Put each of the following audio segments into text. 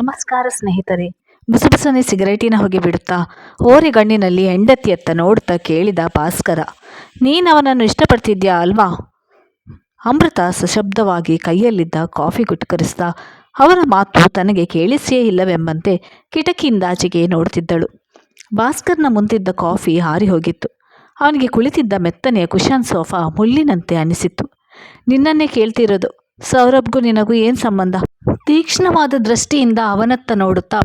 ನಮಸ್ಕಾರ ಸ್ನೇಹಿತರೆ. ಬುಸುಬುಸನೆ ಸಿಗರೇಟಿನ ಹೊಗೆ ಬಿಡುತ್ತಾ? ಓರೆಗಣ್ಣಿನಲ್ಲಿ ಹೆಂಡತಿಯತ್ತ ನೋಡ್ತಾ ಕೇಳಿದ ಭಾಸ್ಕರ. ನೀನವನನ್ನು ಇಷ್ಟಪಡ್ತಿದ್ಯಾ ಅಲ್ವಾ? ಅಮೃತ ಸಶಬ್ದವಾಗಿ ಕೈಯಲ್ಲಿದ್ದ ಕಾಫಿ ಗುಟ್ಕರಿಸ್ತಾ ಅವರ ಮಾತು ತನಗೆ ಕೇಳಿಸಿಯೇ ಇಲ್ಲವೆಂಬಂತೆ ಕಿಟಕಿಯಿಂದಾಚೆಗೆ ನೋಡುತ್ತಿದ್ದಳು ಭಾಸ್ಕರ್ನ ಮುಂದಿದ್ದ ಕಾಫಿ ಹಾರಿ ಹೋಗಿತ್ತು. ಅವನಿಗೆ ಕುಳಿತಿದ್ದ ಮೆತ್ತನೆಯ ಕುಶನ್ ಸೋಫಾ ಮುಳ್ಳಿನಂತೆ ಅನಿಸಿತ್ತು. ನಿನ್ನನ್ನೇ ಕೇಳ್ತಿರೋದು. ಸೌರಭ್ಗೂ ನಿನಗೂ ಏನು ಸಂಬಂಧ? ತೀಕ್ಷ್ಣವಾದ ದೃಷ್ಟಿಯಿಂದ ಅವನತ್ತ ನೋಡುತ್ತಾ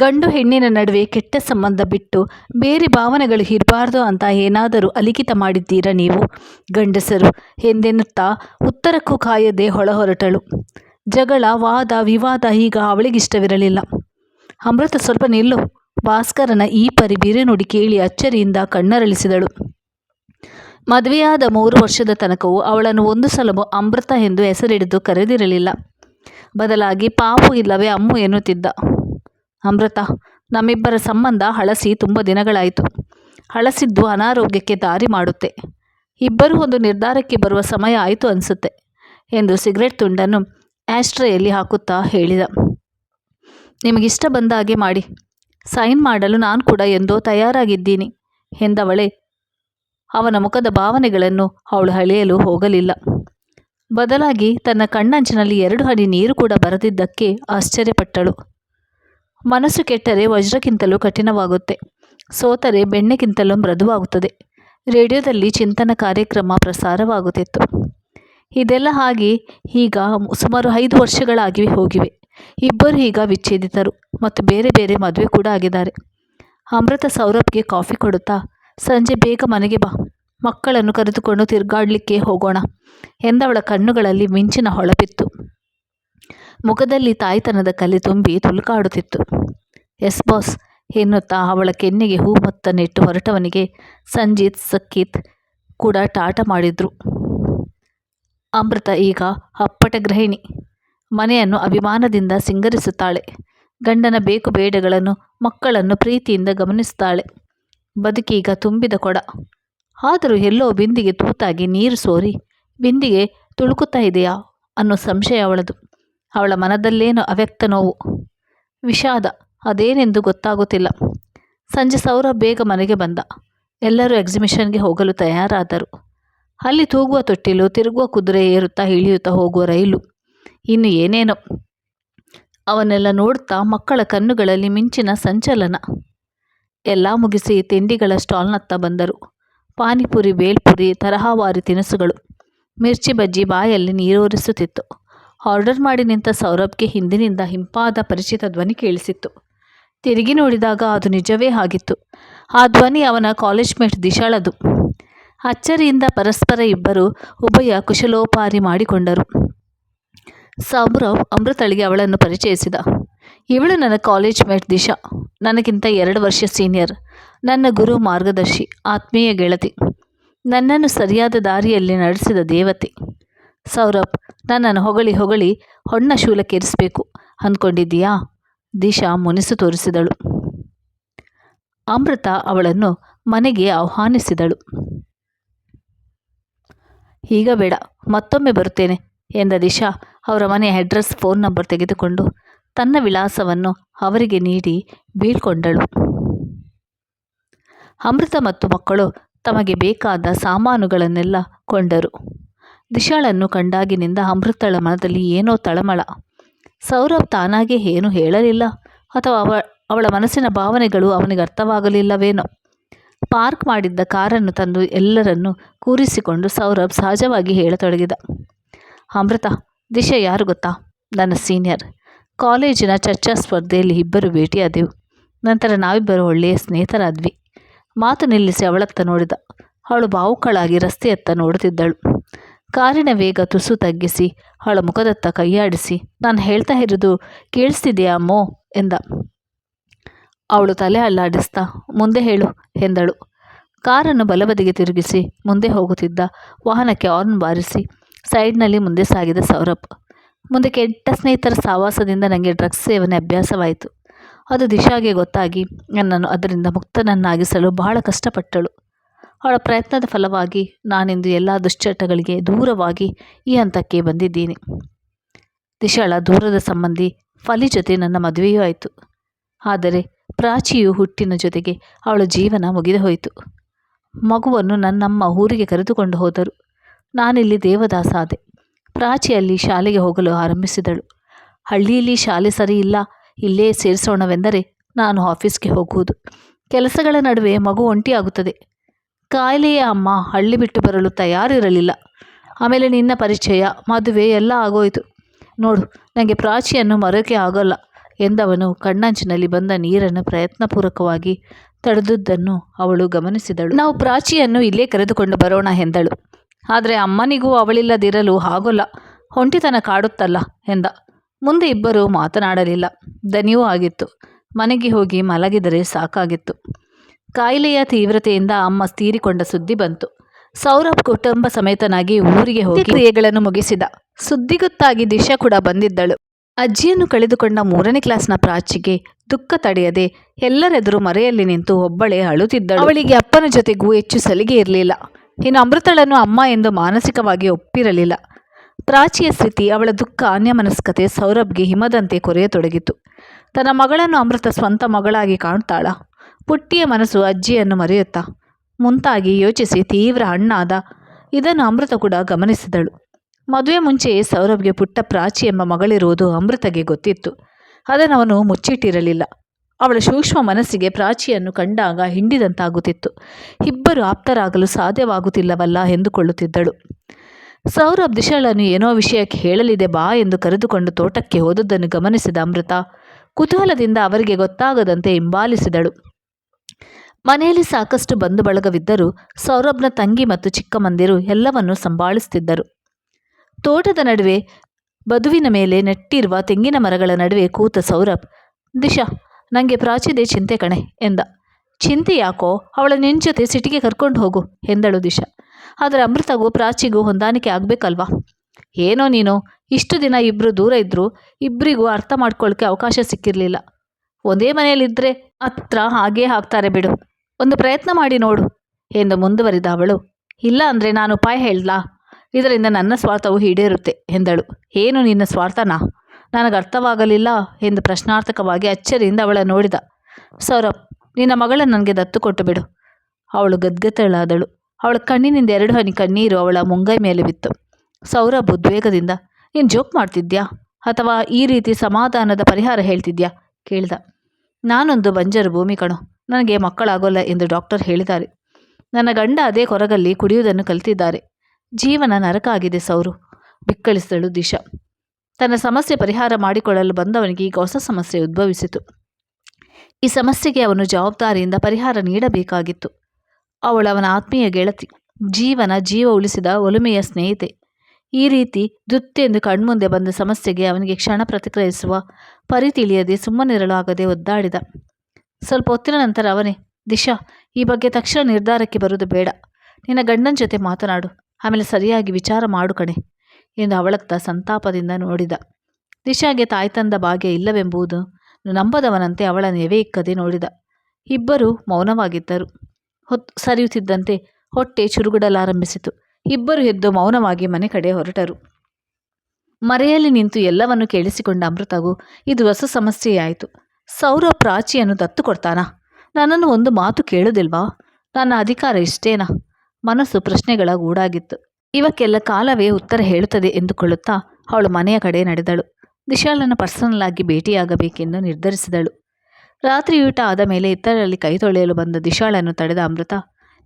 ಗಂಡು ಹೆಣ್ಣಿನ ನಡುವೆ ಕೆಟ್ಟ ಸಂಬಂಧ ಬಿಟ್ಟು ಬೇರೆ ಭಾವನೆಗಳು ಇರಬಾರ್ದು ಅಂತ ಏನಾದರೂ ಅಲಿಖಿತ ಮಾಡಿದ್ದೀರಾ ನೀವು? ಗಂಡಸರು ಎಂದೆನ್ನುತ್ತಾ ಉತ್ತರಕ್ಕೂ ಕಾಯದೆ ಹೊರಟಳು ಜಗಳ, ವಾದ, ವಿವಾದ ಈಗ ಅವಳಿಗಿಷ್ಟವಿರಲಿಲ್ಲ ಅಮೃತ ಸ್ವಲ್ಪ ನಿಲ್ಲು. ಭಾಸ್ಕರನ ಈ ಪರಿ ಬಿರೆ ನುಡಿ ಕೇಳಿ ಅಚ್ಚರಿಯಿಂದ ಕಣ್ಣರಳಿಸಿದಳು. ಮದುವೆಯಾದ ಮೂರು ವರ್ಷದ ತನಕವೂ ಅವಳನ್ನು ಒಂದು ಸಲವೂ ಅಮೃತ ಎಂದು ಹೆಸರಿಡಿದು ಕರೆದಿರಲಿಲ್ಲ. ಬದಲಾಗಿ ಪಾಪು ಇಲ್ಲವೇ ಅಮ್ಮು ಎನ್ನುತ್ತಿದ್ದ. ಅಮೃತ, ನಮ್ಮಿಬ್ಬರ ಸಂಬಂಧ ಹಳಸಿ ತುಂಬ ದಿನಗಳಾಯಿತು. ಹಳಸಿದ್ದು ಅನಾರೋಗ್ಯಕ್ಕೆ ದಾರಿ ಮಾಡುತ್ತೆ. ಇಬ್ಬರೂ ಒಂದು ನಿರ್ಧಾರಕ್ಕೆ ಬರುವ ಸಮಯ ಆಯಿತು ಅನಿಸುತ್ತೆ ಎಂದು ಸಿಗರೆಟ್ ತುಂಡನ್ನು ಆಸ್ಟ್ರೆಯಲ್ಲಿ ಹಾಕುತ್ತಾ ಹೇಳಿದ. ನಿಮಗಿಷ್ಟ ಬಂದ ಹಾಗೆ ಮಾಡಿ. ಸೈನ್ ಮಾಡಲು ನಾನು ಕೂಡ ಎಂದೋ ತಯಾರಾಗಿದ್ದೀನಿ ಎಂದವಳೆ ಅವನ ಮುಖದ ಭಾವನೆಗಳನ್ನು ಅವಳು ಅಳೆಯಲು ಹೋಗಲಿಲ್ಲ. ಬದಲಾಗಿ ತನ್ನ ಕಣ್ಣಂಚಿನಲ್ಲಿ ಎರಡು ಹನಿ ನೀರು ಕೂಡ ಬರದಿದ್ದಕ್ಕೆ ಆಶ್ಚರ್ಯಪಟ್ಟಳು. ಮನಸ್ಸು ಕೆಟ್ಟರೆ ವಜ್ರಕ್ಕಿಂತಲೂ ಕಠಿಣವಾಗುತ್ತೆ. ಸೋತರೆ ಬೆಣ್ಣೆಗಿಂತಲೂ ಮೃದುವಾಗುತ್ತದೆ. ರೇಡಿಯೋದಲ್ಲಿ ಚಿಂತನ ಕಾರ್ಯಕ್ರಮ ಪ್ರಸಾರವಾಗುತ್ತಿತ್ತು. ಇದೆಲ್ಲ ಹಾಗೆ ಈಗ ಸುಮಾರು ಐದು ವರ್ಷಗಳಾಗಿವೆ ಹೋಗಿವೆ. ಇಬ್ಬರು ಈಗ ವಿಚ್ಛೇದಿತರು ಮತ್ತು ಬೇರೆ ಬೇರೆ ಮದುವೆ ಕೂಡ ಆಗಿದ್ದಾರೆ. ಅಮೃತ ಸೌರಭ್ಗೆ ಕಾಫಿ ಕೊಡುತ್ತಾ ಸಂಜೆ ಬೇಗ ಮನೆಗೆ ಬಾ. ಮಕ್ಕಳನ್ನು ಕರೆದುಕೊಂಡು ತಿರುಗಾಡಲಿಕ್ಕೆ ಹೋಗೋಣ ಎಂದವಳ ಕಣ್ಣುಗಳಲ್ಲಿ ಮಿಂಚಿನ ಹೊಳಪಿತ್ತು. ಮುಖದಲ್ಲಿ ತಾಯ್ತನದ ಕಲೆ ತುಂಬಿ ತುಲುಕಾಡುತ್ತಿತ್ತು. ಎಸ್ ಬಾಸ್, ಎನ್ನುತ್ತಾ ಅವಳ ಕೆನ್ನೆಗೆ ಹೂ ಹೊರಟವನಿಗೆ ಸಂಜೀತ್ ಸಕ್ಕೀತ್ ಕೂಡ ಟಾಟ ಮಾಡಿದ್ರು. ಅಮೃತ ಈಗ ಅಪ್ಪಟ ಗೃಹಿಣಿ. ಮನೆಯನ್ನು ಅಭಿಮಾನದಿಂದ ಸಿಂಗರಿಸುತ್ತಾಳೆ. ಗಂಡನ ಬೇಕು ಬೇಡಗಳನ್ನು ಮಕ್ಕಳನ್ನು ಪ್ರೀತಿಯಿಂದ ಗಮನಿಸುತ್ತಾಳೆ ಬದುಕೀಗ ತುಂಬಿದ ಕೊಡ. ಆದರೂ ಎಲ್ಲೋ ಬಿಂದಿಗೆ ತೂತಾಗಿ ನೀರು ಸೋರಿ, ಬಿಂದಿಗೆ ತುಳುಕುತ್ತಾ ಇದೆಯಾ? ಅನ್ನೋ ಸಂಶಯ ಅವಳದು. ಅವಳ ಮನದಲ್ಲೇನೋ ಅವ್ಯಕ್ತ ನೋವು. ವಿಷಾದ, ಅದೇನೆಂದು ಗೊತ್ತಾಗುತ್ತಿಲ್ಲ. ಸಂಜೆ ಸೌರ ಬೇಗ ಮನೆಗೆ ಬಂದ. ಎಲ್ಲರೂ ಎಕ್ಸಿಬಿಷನ್ಗೆ ಹೋಗಲು ತಯಾರಾದರು. ಅಲ್ಲಿ ತೂಗುವ ತೊಟ್ಟಿಲು, ತಿರುಗುವ ಕುದುರೆ ಏರುತ್ತಾ ಇಳಿಯುತ್ತಾ ಹೋಗುವ ರೈಲು. ಇನ್ನು ಏನೇನೋ. ಅವನ್ನೆಲ್ಲ ನೋಡುತ್ತಾ ಮಕ್ಕಳ ಕಣ್ಣುಗಳಲ್ಲಿ ಮಿಂಚಿನ ಸಂಚಲನ. ಎಲ್ಲ ಮುಗಿಸಿ ತಿಂಡಿಗಳ ಸ್ಟಾಲ್ನತ್ತ ಬಂದರು. ಪಾನಿಪುರಿ, ಬೇಲ್ಪುರಿ, ತರಹವಾರಿ ತಿನಿಸುಗಳು. ಮಿರ್ಚಿ ಬಜ್ಜಿ ಬಾಯಲ್ಲಿ ನೀರೂರಿಸುತ್ತಿತ್ತು. ಆರ್ಡರ್ ಮಾಡಿ ನಿಂತ ಸೌರಭ್ಗೆ ಹಿಂದಿನಿಂದ ಹಿಂಪಾದ ಪರಿಚಿತ ಧ್ವನಿ ಕೇಳಿಸಿತ್ತು. ತಿರುಗಿ ನೋಡಿದಾಗ ಅದು ನಿಜವೇ ಆಗಿತ್ತು. ಆ ಧ್ವನಿ ಅವನ ಕಾಲೇಜ್ ಮೇಟ್ ದಿಶಾಳದು. ಅಚ್ಚರಿಯಿಂದ ಪರಸ್ಪರ ಇಬ್ಬರು ಉಭಯ ಕುಶಲೋಪಾರಿ ಮಾಡಿಕೊಂಡರು. ಸೌರವ್ ಅಮೃತಳಿಗೆ ಅವಳನ್ನು ಪರಿಚಯಿಸಿದ. ಇವಳು ನನ್ನ ಕಾಲೇಜ್ ಮೇಟ್ ದಿಶಾ. ನನಗಿಂತ ಎರಡು ವರ್ಷ ಸೀನಿಯರ್. ನನ್ನ ಗುರು ಮಾರ್ಗದರ್ಶಿ, ಆತ್ಮೀಯ ಗೆಳತಿ, ನನ್ನನ್ನು ಸರಿಯಾದ ದಾರಿಯಲ್ಲಿ ನಡೆಸಿದ ದೇವತೆ. ಸೌರಭ್, ನನ್ನನ್ನು ಹೊಗಳಿ ಹೊಗಳಿ ಹೊಣ್ಣ ಶೂಲಕ್ಕೇರಿಸಬೇಕು ಅಂದ್ಕೊಂಡಿದ್ದೀಯಾ? ದಿಶಾ ಮುನಿಸು ತೋರಿಸಿದಳು. ಅಮೃತ ಅವಳನ್ನು ಮನೆಗೆ ಆಹ್ವಾನಿಸಿದಳು. ಈಗ ಬೇಡ, ಮತ್ತೊಮ್ಮೆ ಬರುತ್ತೇನೆ ಎಂದ ದಿಶಾ ಅವರ ಮನೆಯ ಅಡ್ರೆಸ್ ಫೋನ್ ನಂಬರ್ ತೆಗೆದುಕೊಂಡು ತನ್ನ ವಿಳಾಸವನ್ನು ಅವರಿಗೆ ನೀಡಿ ಬೀಳ್ಕೊಂಡಳು. ಅಮೃತ ಮತ್ತು ಮಕ್ಕಳು ತಮಗೆ ಬೇಕಾದ ಸಾಮಾನುಗಳನ್ನೆಲ್ಲ ಕೊಂಡರು. ದಿಶಾಳನ್ನು ಕಂಡಾಗಿನಿಂದ ಅಮೃತಳ ಮನದಲ್ಲಿ ಏನೋ ತಳಮಳ. ಸೌರವ್ ತಾನಾಗೆ ಏನೂ ಹೇಳಲಿಲ್ಲ ಅಥವಾ ಅವ, ಅವಳ ಮನಸ್ಸಿನ ಭಾವನೆಗಳು ಅವನಿಗೆ ಅರ್ಥವಾಗಲಿಲ್ಲವೇನೋ. ಪಾರ್ಕ್ ಮಾಡಿದ್ದ ಕಾರನ್ನು ತಂದು ಎಲ್ಲರನ್ನು ಕೂರಿಸಿಕೊಂಡು ಸೌರಭ್ ಸಹಜವಾಗಿ ಹೇಳತೊಡಗಿದ. ಅಮೃತ, ದಿಶಾ ಯಾರು ಗೊತ್ತಾ? ನನ್ನ ಸೀನಿಯರ್. ಕಾಲೇಜಿನ ಚರ್ಚಾ ಸ್ಪರ್ಧೆಯಲ್ಲಿ ಇಬ್ಬರು ಭೇಟಿಯಾದೆವು. ನಂತರ ನಾವಿಬ್ಬರು ಒಳ್ಳೆಯ ಸ್ನೇಹಿತರಾದ್ವಿ. ಮಾತು ನಿಲ್ಲಿಸಿ ಅವಳತ್ತ ನೋಡಿದ. ಅವಳು ಬಾವುಕಳಾಗಿ ರಸ್ತೆಯತ್ತ ನೋಡುತ್ತಿದ್ದಳು. ಕಾರಿನ ವೇಗ ತುಸು ತಗ್ಗಿಸಿ, ಅವಳ ಮುಖದತ್ತ ಕೈಯಾಡಿಸಿ, ನಾನು ಹೇಳ್ತಾ ಇರೋದು ಕೇಳಿಸ್ತಿದೆಯಾ ಅಮ್ಮೋ? ಎಂದ. ಅವಳು ತಲೆ ಅಲ್ಲಾಡಿಸ್ತಾ, ಮುಂದೆ ಹೇಳು, ಎಂದಳು. ಕಾರನ್ನು ಬಲಬದಿಗೆ ತಿರುಗಿಸಿ, ಮುಂದೆ ಹೋಗುತ್ತಿದ್ದ ವಾಹನಕ್ಕೆ ಆರ್ನ್ ಬಾರಿಸಿ, ಸೈಡ್ನಲ್ಲಿ ಮುಂದೆ ಸಾಗಿದ ಸೌರಭ್. ಮುಂದೆ ಕೆಟ್ಟ ಸ್ನೇಹಿತರ ಸಹವಾಸದಿಂದ ನನಗೆ ಡ್ರಗ್ಸ್ ಸೇವನೆ ಅಭ್ಯಾಸವಾಯಿತು. ಅದು ದಿಶಾಗೆ ಗೊತ್ತಾಗಿ ನನ್ನನ್ನು ಅದರಿಂದ ಮುಕ್ತನನ್ನಾಗಿಸಲು ಬಹಳ ಕಷ್ಟಪಟ್ಟಳು. ಅವಳ ಪ್ರಯತ್ನದ ಫಲವಾಗಿ ನಾನಿಂದು ಎಲ್ಲ ದುಶ್ಚಟಗಳಿಗೆ ದೂರವಾಗಿ ಈ ಹಂತಕ್ಕೆ ಬಂದಿದ್ದೀನಿ. ದಿಶಾಳ ದೂರದ ಸಂಬಂಧಿ ಫಲಿ ಜೊತೆ ನನ್ನ ಮದುವೆಯೂ ಆಯಿತು. ಆದರೆ ಪ್ರಾಚಿಯು ಹುಟ್ಟಿನ ಜೊತೆಗೆ ಅವಳ ಜೀವನ ಮುಗಿದು ಹೋಯಿತು. ಮಗುವನ್ನು ನನ್ನಮ್ಮ ಊರಿಗೆ ಕರೆದುಕೊಂಡು ಹೋದರು. ನಾನಿಲ್ಲಿ ದೇವದಾಸ ಆದೆ ಪ್ರಾಚಿಯಲ್ಲಿ ಶಾಲೆಗೆ ಹೋಗಲು ಆರಂಭಿಸಿದಳು. ಹಳ್ಳಿಯಲ್ಲಿ ಶಾಲೆ ಸರಿ ಇಲ್ಲ ಸೇರಿಸೋಣವೆಂದರೆ ನಾನು ಆಫೀಸ್ಗೆ ಹೋಗುವುದು. ಕೆಲಸಗಳ ನಡುವೆ ಮಗು ಒಂಟಿಯಾಗುತ್ತದೆ. ಕಾಯಿಲೆಯ ಅಮ್ಮ ಹಳ್ಳಿ ಬಿಟ್ಟು ಬರಲು ತಯಾರಿರಲಿಲ್ಲ. ಆಮೇಲೆ ನಿನ್ನ ಪರಿಚಯ, ಮದುವೆ ಎಲ್ಲ ಆಗೋಯಿತು. ನೋಡು ನನಗೆ ಪ್ರಾಚಿಯನ್ನು ಮರೋಕೆ ಆಗೋಲ್ಲ ಎಂದವನು ಕಣ್ಣಂಚಿನಲ್ಲಿ ಬಂದ ನೀರನ್ನು ಪ್ರಯತ್ನಪೂರ್ವಕವಾಗಿ ತಡೆದುದನ್ನು ಅವಳು ಗಮನಿಸಿದಳು. ನಾವು ಪ್ರಾಚಿಯನ್ನು ಇಲ್ಲೇ ಕರೆದುಕೊಂಡು ಬರೋಣ ಎಂದಳು. ಆದರೆ ಅಮ್ಮನಿಗೂ ಅವಳಿಲ್ಲದಿರಲು ಆಗೋಲ್ಲ. ಹೊಂಟಿತನ ಕಾಡುತ್ತಲ್ಲ ಎಂದ. ಮುಂದೆ ಇಬ್ಬರು ಮಾತನಾಡಲಿಲ್ಲ. ದನಿಯೂ ಆಗಿತ್ತು. ಮನೆಗೆ ಹೋಗಿ ಮಲಗಿದರೆ ಸಾಕಾಗಿತ್ತು. ಕಾಯಿಲೆಯ ತೀವ್ರತೆಯಿಂದ ಅಮ್ಮ ತೀರಿಕೊಂಡ ಸುದ್ದಿ ಬಂತು. ಸೌರಭ್ ಕುಟುಂಬ ಸಮೇತನಾಗಿ ಊರಿಗೆ ಹೋಗಿ ಕ್ರಿಯೆಗಳನ್ನು ಮುಗಿಸಿದ. ಸುದ್ದಿ ಗೊತ್ತಾಗಿ ದಿಶಾ ಕೂಡ ಬಂದಿದ್ದಳು. ಅಜ್ಜಿಯನ್ನು ಕಳೆದುಕೊಂಡ ಮೂರನೇ ಕ್ಲಾಸ್ನ ಪ್ರಾಚಿಗೆ ದುಃಖ ತಡೆಯದೆ ಎಲ್ಲರೆದುರು ಮರೆಯಲ್ಲಿ ನಿಂತು ಒಬ್ಬಳೇ ಅಳುತ್ತಿದ್ದಳು. ಅವಳಿಗೆ ಅಪ್ಪನ ಜೊತೆಗೂ ಹೆಚ್ಚು ಸಲಿಗೆ ಇರಲಿಲ್ಲ. ಇನ್ನು ಅಮೃತಳನ್ನು ಅಮ್ಮ ಎಂದು ಮಾನಸಿಕವಾಗಿ ಒಪ್ಪಿರಲಿಲ್ಲ. ಪ್ರಾಚಿಯ ಸ್ಥಿತಿ ಅವಳ ದುಃಖ ಅನ್ಯಮನಸ್ಕತೆ ಸೌರಭ್ಗೆ ಹಿಮದಂತೆ ಕೊರೆಯತೊಡಗಿತು. ತನ್ನ ಮಗಳನ್ನು ಅಮೃತ ಸ್ವಂತ ಮಗಳಾಗಿ ಕಾಣ್ತಾಳ. ಪುಟ್ಟಿಯ ಮನಸ್ಸು ಅಜ್ಜಿಯನ್ನು ಮರೆಯುತ್ತಾ ಮುಂತಾಗಿ ಯೋಚಿಸಿ ತೀವ್ರ ಹಣ್ಣಾದ ಇದನ್ನು ಅಮೃತ ಕೂಡ ಗಮನಿಸಿದಳು. ಮದುವೆ ಮುಂಚೆಯೇ ಸೌರಭ್ಗೆ ಪುಟ್ಟ ಪ್ರಾಚಿ ಎಂಬ ಮಗಳಿರುವುದು ಅಮೃತಗೆ ಗೊತ್ತಿತ್ತು. ಅದನ್ನು ಅವನು ಮುಚ್ಚಿಟ್ಟಿರಲಿಲ್ಲ. ಅವಳ ಸೂಕ್ಷ್ಮ ಮನಸ್ಸಿಗೆ ಪ್ರಾಚಿಯನ್ನು ಕಂಡಾಗ ಹಿಂಡಿದಂತಾಗುತ್ತಿತ್ತು. ಇಬ್ಬರು ಆಪ್ತರಾಗಲು ಸಾಧ್ಯವಾಗುತ್ತಿಲ್ಲವಲ್ಲ ಎಂದುಕೊಳ್ಳುತ್ತಿದ್ದಳು. ಸೌರಭ್ ದಿಶಾಳನ್ನು ಏನೋ ವಿಷಯಕ್ಕೆ ಹೇಳಲಿದೆ ಬಾ ಎಂದು ಕರೆದುಕೊಂಡು ತೋಟಕ್ಕೆ ಹೋದದ್ದನ್ನು ಗಮನಿಸಿದ ಅಮೃತ. ಕುತೂಹಲದಿಂದ ಅವರಿಗೆ ಗೊತ್ತಾಗದಂತೆ ಹಿಂಬಾಲಿಸಿದಳು. ಮನೆಯಲ್ಲಿ ಸಾಕಷ್ಟು ಬಂಧು ಬಳಗವಿದ್ದರೂ ಸೌರಭ್ನ ತಂಗಿ ಮತ್ತು ಚಿಕ್ಕಮಂದಿರು ಎಲ್ಲವನ್ನೂ ಸಂಭಾಳಿಸುತ್ತಿದ್ದರು ತೋಟದ ನಡುವೆ ಬದುವಿನ ಮೇಲೆ ನೆಟ್ಟಿರುವ ತೆಂಗಿನ ಮರಗಳ ನಡುವೆ ಕೂತ ಸೌರಭ್, ದಿಶಾ ನನಗೆ ಪ್ರಾಚಿದೆ ಚಿಂತೆ ಕಣೆ ಎಂದ. ಚಿಂತೆ ಯಾಕೋ? ಅವಳ ನಿನ್ನ ಜೊತೆ ಸಿಟಿಗೆ ಕರ್ಕೊಂಡು ಹೋಗು ಎಂದಳು ದಿಶಾ. ಆದರೆ ಅಮೃತಗೂ ಪ್ರಾಚಿಗೂ ಹೊಂದಾಣಿಕೆ ಆಗಬೇಕಲ್ವಾ? ಏನೋ ನೀನು, ಇಷ್ಟು ದಿನ ಇಬ್ಬರು ದೂರ ಇದ್ದರೂ ಇಬ್ಬರಿಗೂ ಅರ್ಥ ಮಾಡ್ಕೊಳ್ಳೋಕ್ಕೆ ಅವಕಾಶ ಸಿಕ್ಕಿರಲಿಲ್ಲ. ಒಂದೇ ಮನೆಯಲ್ಲಿದ್ದರೆ ಹತ್ರ ಹಾಗೇ ಹಾಕ್ತಾರೆ ಬಿಡು. ಒಂದು ಪ್ರಯತ್ನ ಮಾಡಿ ನೋಡು, ಎಂದು ಮುಂದುವರಿದ ಅವಳು. ಇಲ್ಲ ಅಂದರೆ ನಾನು ಉಪಾಯ ಹೇಳ್ಲಾ? ಇದರಿಂದ ನನ್ನ ಸ್ವಾರ್ಥವು ಈಡೇರುತ್ತೆ, ಎಂದಳು. ಏನು ನಿನ್ನ ಸ್ವಾರ್ಥನಾ? ನನಗೆ ಅರ್ಥವಾಗಲಿಲ್ಲ ಎಂದು ಪ್ರಶ್ನಾರ್ಥಕವಾಗಿ ಅಚ್ಚರಿಯಿಂದ ಅವಳ ನೋಡಿದ. ಸೌರಭ್, ನಿನ್ನ ಮಗಳ ನನಗೆ ದತ್ತು ಕೊಟ್ಟು ಬಿಡು. ಅವಳು ಗದ್ಗತಳಾದಳು. ಅವಳ ಕಣ್ಣಿನಿಂದ ಎರಡು ಹನಿ ಕಣ್ಣೀರು ಅವಳ ಮುಂಗೈ ಮೇಲೆ ಬಿತ್ತು. ಸೌರಭ್ ಉದ್ವೇಗದಿಂದ ನೀನು ಜೋಕ್ ಮಾಡ್ತಿದ್ಯಾ? ಅಥವಾ ಈ ರೀತಿ ಸಮಾಧಾನದ ಪರಿಹಾರ ಹೇಳ್ತಿದ್ಯಾ? ಕೇಳಿದ. ನಾನೊಂದು ಬಂಜರು ಭೂಮಿ ಕಣು, ನನಗೆ ಮಕ್ಕಳಾಗೋಲ್ಲ ಎಂದು ಡಾಕ್ಟರ್ ಹೇಳಿದ್ದಾರೆ. ನನ್ನ ಗಂಡ ಅದೇ ಕೊರಗಲ್ಲಿ ಕುಡಿಯುವುದನ್ನು ಕಲಿತಿದ್ದಾರೆ. ಜೀವನ ನರಕ ಆಗಿದೆ ಸೌರು. ಬಿಕ್ಕಳಿಸಿದಳು ದಿಶಾ. ತನ್ನ ಸಮಸ್ಯೆ ಪರಿಹಾರ ಮಾಡಿಕೊಳ್ಳಲು ಬಂದವನಿಗೆ ಈಗ ಹೊಸ ಸಮಸ್ಯೆ ಉದ್ಭವಿಸಿತು. ಈ ಸಮಸ್ಯೆಗೆ ಅವನು ಜವಾಬ್ದಾರಿಯಿಂದ ಪರಿಹಾರ ನೀಡಬೇಕಾಗಿತ್ತು. ಅವಳು ಅವನ ಆತ್ಮೀಯ ಗೆಳತಿ. ಜೀವನ ಜೀವ ಉಳಿಸಿದ ಒಲುಮೆಯ ಸ್ನೇಹಿತೆ. ಈ ರೀತಿ ದುತ್ತೆಂದು ಕಣ್ಮುಂದೆ ಬಂದ ಸಮಸ್ಯೆಗೆ ಅವನಿಗೆ ಕ್ಷಣ ಪ್ರತಿಕ್ರಿಯಿಸುವ ಪರಿ ತಿಳಿಯದೆ ಸುಮ್ಮನಿರಲು ಆಗದೆ ಒದ್ದಾಡಿದ. ಸ್ವಲ್ಪ ಹೊತ್ತಿನ ನಂತರ ಅವನೇ, ದಿಶಾ, ಈ ಬಗ್ಗೆ ತಕ್ಷಣ ನಿರ್ಧಾರಕ್ಕೆ ಬರುವುದು ಬೇಡ. ನಿನ್ನ ಗಂಡನ ಜೊತೆ ಮಾತನಾಡು. ಆಮೇಲೆ ಸರಿಯಾಗಿ ವಿಚಾರ ಮಾಡು ಕಣೆ, ಎಂದು ಅವಳತ್ತ ಸಂತಾಪದಿಂದ ನೋಡಿದ. ದಿಶಾಗೆ ತಾಯ್ತಂದ ಭಾಗ್ಯ ಇಲ್ಲವೆಂಬುದು ನಂಬದವನಂತೆ ಅವಳ ನೆವೆ ಇಕ್ಕದೆ ನೋಡಿದ. ಇಬ್ಬರೂ ಮೌನವಾಗಿದ್ದರು. ಹೊತ್ತು ಸರಿಯುತ್ತಿದ್ದಂತೆ ಹೊಟ್ಟೆ ಚುರುಗುಡಲಾರಂಭಿಸಿತು ಇಬ್ಬರು ಎದ್ದು ಮೌನವಾಗಿ ಮನೆ ಕಡೆ ಹೊರಟರು. ಮರೆಯಲ್ಲಿ ನಿಂತು ಎಲ್ಲವನ್ನು ಕೇಳಿಸಿಕೊಂಡ ಅಮೃತಗೂ ಇದು ಹೊಸ ಸಮಸ್ಯೆಯಾಯಿತು. ಸೌರ ಪ್ರಾಚಿಯನ್ನು ದತ್ತು ಕೊಡ್ತಾನಾ ನನ್ನನ್ನು ಒಂದು ಮಾತು ಕೇಳುವುದಿಲ್ವಾ? ನನ್ನ ಅಧಿಕಾರ ಇಷ್ಟೇನಾ? ಮನಸ್ಸು ಪ್ರಶ್ನೆಗಳ ಗೂಡಾಗಿತ್ತು. ಇವಕ್ಕೆಲ್ಲ ಕಾಲವೇ ಉತ್ತರ ಹೇಳುತ್ತದೆ ಎಂದುಕೊಳ್ಳುತ್ತಾ ಅವಳು ಮನೆಯ ಕಡೆ ನಡೆದಳು. ದಿಶಾಳನ್ನು ಪರ್ಸನಲ್ ಆಗಿ ಭೇಟಿಯಾಗಬೇಕೆಂದು ನಿರ್ಧರಿಸಿದಳು. ರಾತ್ರಿ ಊಟ ಆದ ಮೇಲೆ ಇತರರಲ್ಲಿ ಕೈ ತೊಳೆಯಲು ಬಂದ ದಿಶಾಳನ್ನು ತಡೆದ ಅಮೃತ,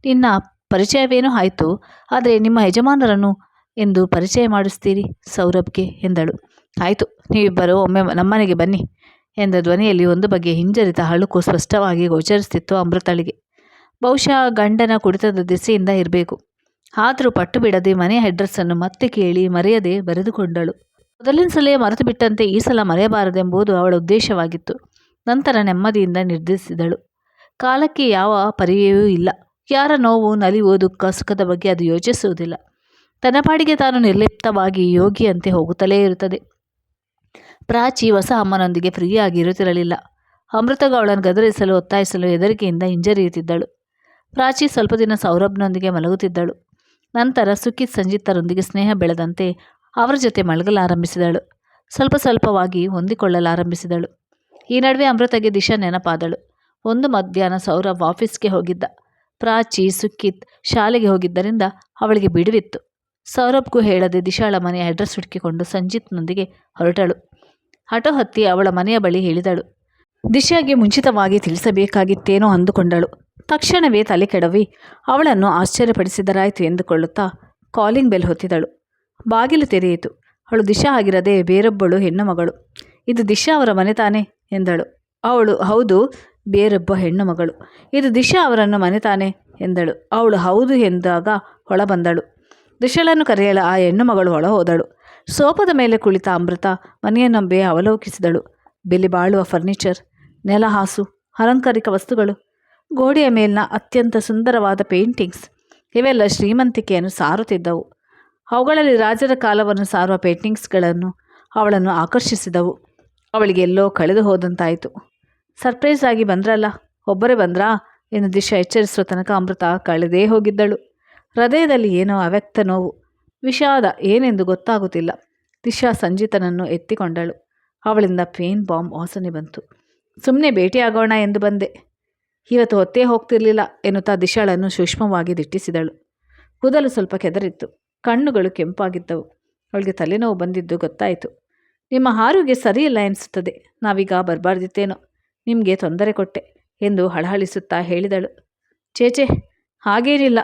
ನಿನ್ನ ಪರಿಚಯವೇನೋ ಆಯಿತು, ಆದರೆ ನಿಮ್ಮ ಯಜಮಾನರನ್ನು ಎಂದು ಪರಿಚಯ ಮಾಡಿಸ್ತೀರಿ? ಸೌರಭ್ಗೆ ಎಂದಳು. ಆಯಿತು, ನೀವಿಬ್ಬರು ಒಮ್ಮೆ ನಮ್ಮನೆಗೆ ಬನ್ನಿ ಎಂದ ಧ್ವನಿಯಲ್ಲಿ ಒಂದು ಬಗೆಯ ಹಿಂಜರಿತ ಹಳುಕು ಸ್ಪಷ್ಟವಾಗಿ ಗೋಚರಿಸ್ತಿತ್ತು ಅಮೃತಳಿಗೆ. ಬಹುಶಃ ಗಂಡನ ಕುಡಿತದ ದಿಸೆಯಿಂದ ಇರಬೇಕು. ಆದರೂ ಪಟ್ಟು ಬಿಡದೆ ಮನೆಯ ಅಡ್ರೆಸ್ಸನ್ನು ಮತ್ತೆ ಕೇಳಿ ಮರೆಯದೆ ಬರೆದುಕೊಂಡಳು. ಮೊದಲಿನ ಸಲ ಮರೆತು ಬಿಟ್ಟಂತೆ ಈ ಸಲ ಮರೆಯಬಾರದೆಂಬುದು ಅವಳ ಉದ್ದೇಶವಾಗಿತ್ತು. ನಂತರ ನೆಮ್ಮದಿಯಿಂದ ನಿರ್ಧರಿಸಿದಳು. ಕಾಲಕ್ಕೆ ಯಾವ ಪರಿಯೂ ಇಲ್ಲ. ಯಾರ ನೋವು, ನಲಿವು, ದುಃಖ, ಸುಖದ ಬಗ್ಗೆ ಅದು ಯೋಚಿಸುವುದಿಲ್ಲ. ತನ್ನ ತಾನು ನಿರ್ಲಿಪ್ತವಾಗಿ ಯೋಗಿಯಂತೆ ಹೋಗುತ್ತಲೇ ಇರುತ್ತದೆ. ಪ್ರಾಚಿ ಹೊಸ ಅಮ್ಮನೊಂದಿಗೆ ಫ್ರೀಯಾಗಿ ಇರುತ್ತಿರಲಿಲ್ಲ. ಅಮೃತಗ ಗದರಿಸಲು, ಒತ್ತಾಯಿಸಲು ಹೆದರಿಕೆಯಿಂದ ಹಿಂಜರಿಯುತ್ತಿದ್ದಳು. ಪ್ರಾಚಿ ಸ್ವಲ್ಪ ದಿನ ಸೌರಭ್ನೊಂದಿಗೆ ಮಲಗುತ್ತಿದ್ದಳು. ನಂತರ ಸುಖಿತ್ ಸಂಜಿತ್ತರೊಂದಿಗೆ ಸ್ನೇಹ ಬೆಳೆದಂತೆ ಅವರ ಜೊತೆ ಮಲಗಲಾರಂಭಿಸಿದಳು. ಸ್ವಲ್ಪ ಸ್ವಲ್ಪವಾಗಿ ಹೊಂದಿಕೊಳ್ಳಲಾರಂಭಿಸಿದಳು. ಈ ನಡುವೆ ಅಮೃತಗೆ ದಿಶಾ ನೆನಪಾದಳು. ಒಂದು ಮಧ್ಯಾಹ್ನ ಸೌರಭ್ ಆಫೀಸ್ಗೆ ಹೋಗಿದ್ದ. ಪ್ರಾಚಿ, ಸುಖಿತ್ ಶಾಲೆಗೆ ಹೋಗಿದ್ದರಿಂದ ಅವಳಿಗೆ ಬಿಡುವಿತ್ತು. ಸೌರಭ್ಗೂ ಹೇಳದೆ ದಿಶಾಳ ಮನೆಯ ಅಡ್ರೆಸ್ ಹುಡುಕಿಕೊಂಡು ಸಂಜಿತ್ನೊಂದಿಗೆ ಹೊರಟಳು. ಆಟೋ ಹತ್ತಿ ಅವಳ ಮನೆಯ ಬಳಿ ಹೇಳಿದಳು ದಿಶಾಗೆ ಮುಂಚಿತವಾಗಿ ತಿಳಿಸಬೇಕಾಗಿತ್ತೇನೋ ಅಂದುಕೊಂಡಳು. ತಕ್ಷಣವೇ ತಲೆ ಕೆಡವಿ ಅವಳನ್ನು ಆಶ್ಚರ್ಯಪಡಿಸಿದರಾಯಿತು ಎಂದುಕೊಳ್ಳುತ್ತಾ ಕಾಲಿಂಗ್ ಬೆಲ್ ಹೊತ್ತಿದಳು. ಬಾಗಿಲು ತೆರೆಯಿತು. ಅವಳು ದಿಶಾ ಆಗಿರದೆ ಬೇರೊಬ್ಬಳು ಹೆಣ್ಣು ಮಗಳು. ಇದು ದಿಶಾ ಅವರ ಮನೆ ತಾನೆ? ಎಂದಳು. ಅವಳು, ಹೌದು, ಬೇರೊಬ್ಬ ಹೆಣ್ಣು ಮಗಳು. ಇದು ದಿಶಾ ಅವರನ್ನು ಮನೆ ತಾನೆ? ಎಂದಳು. ಅವಳು, ಹೌದು ಎಂದಾಗ ಹೊಳ ಬಂದಳು ದಿಶಳನ್ನು ಕರೆಯಲು ಆ ಹೆಣ್ಣು ಮಗಳು ಒಳ ಹೋದಳು ಸೋಪದ ಮೇಲೆ ಕುಳಿತ ಅಮೃತ ಮನೆಯನ್ನೊಬ್ಬೆ ಅವಲೋಕಿಸಿದಳು. ಬೆಲೆ ಬಾಳುವ ಫರ್ನಿಚರ್ ನೆಲಹಾಸು ಅಲಂಕಾರಿಕ ವಸ್ತುಗಳು, ಗೋಡೆಯ ಮೇಲಿನ ಅತ್ಯಂತ ಸುಂದರವಾದ ಪೇಂಟಿಂಗ್ಸ್, ಇವೆಲ್ಲ ಶ್ರೀಮಂತಿಕೆಯನ್ನು ಸಾರುತ್ತಿದ್ದವು. ಅವುಗಳಲ್ಲಿ ರಾಜರ ಕಾಲವನ್ನು ಸಾರುವ ಪೇಂಟಿಂಗ್ಸ್ಗಳನ್ನು ಅವಳನ್ನು ಆಕರ್ಷಿಸಿದವು. ಅವಳಿಗೆ ಎಲ್ಲೋ ಕಳೆದು ಹೋದಂತಾಯಿತು. ಸರ್ಪ್ರೈಸ್ ಆಗಿ ಬಂದ್ರಲ್ಲ, ಒಬ್ಬರೇ ಬಂದ್ರಾ? ಎಂದು ದಿಶಾ ಎಚ್ಚರಿಸುವ ತನಕ ಅಮೃತ ಕಳೆದೇ ಹೋಗಿದ್ದಳು. ಹೃದಯದಲ್ಲಿ ಏನೋ ಅವ್ಯಕ್ತ ನೋವು, ವಿಷಾದ ಏನೆಂದು ಗೊತ್ತಾಗುತ್ತಿಲ್ಲ. ದಿಶಾ ಸಂಜಿತನನ್ನು ಎತ್ತಿಕೊಂಡಳು. ಅವಳಿಂದ ಪೇನ್ ಬಾಂಬ್ ವಾಸನೆ ಬಂತು. ಸುಮ್ಮನೆ ಭೇಟಿಯಾಗೋಣ ಎಂದು ಬಂದೆ. ಇವತ್ತು ಹೊತ್ತೇ ಹೋಗ್ತಿರ್ಲಿಲ್ಲ, ಎನ್ನುತ್ತಾ ದಿಶಾಳನ್ನು ಸೂಕ್ಷ್ಮವಾಗಿ ದಿಟ್ಟಿಸಿದಳು. ಕೂದಲು ಸ್ವಲ್ಪ ಕೆದರಿತ್ತು. ಕಣ್ಣುಗಳು ಕೆಂಪಾಗಿದ್ದವು. ಅವಳಿಗೆ ತಲೆನೋವು ಬಂದಿದ್ದು ಗೊತ್ತಾಯಿತು. ನಿಮ್ಮ ಆರೋಗ್ಯ ಸರಿಯಿಲ್ಲ ಎನಿಸುತ್ತದೆ. ನಾವೀಗ ಬರಬಾರ್ದಿತ್ತೇನೋ. ನಿಮಗೆ ತೊಂದರೆ ಕೊಟ್ಟೆ ಎಂದು ಹಳಹಳಿಸುತ್ತಾ ಹೇಳಿದಳು. ಚೇಚೆ ಹಾಗೇನಿಲ್ಲ.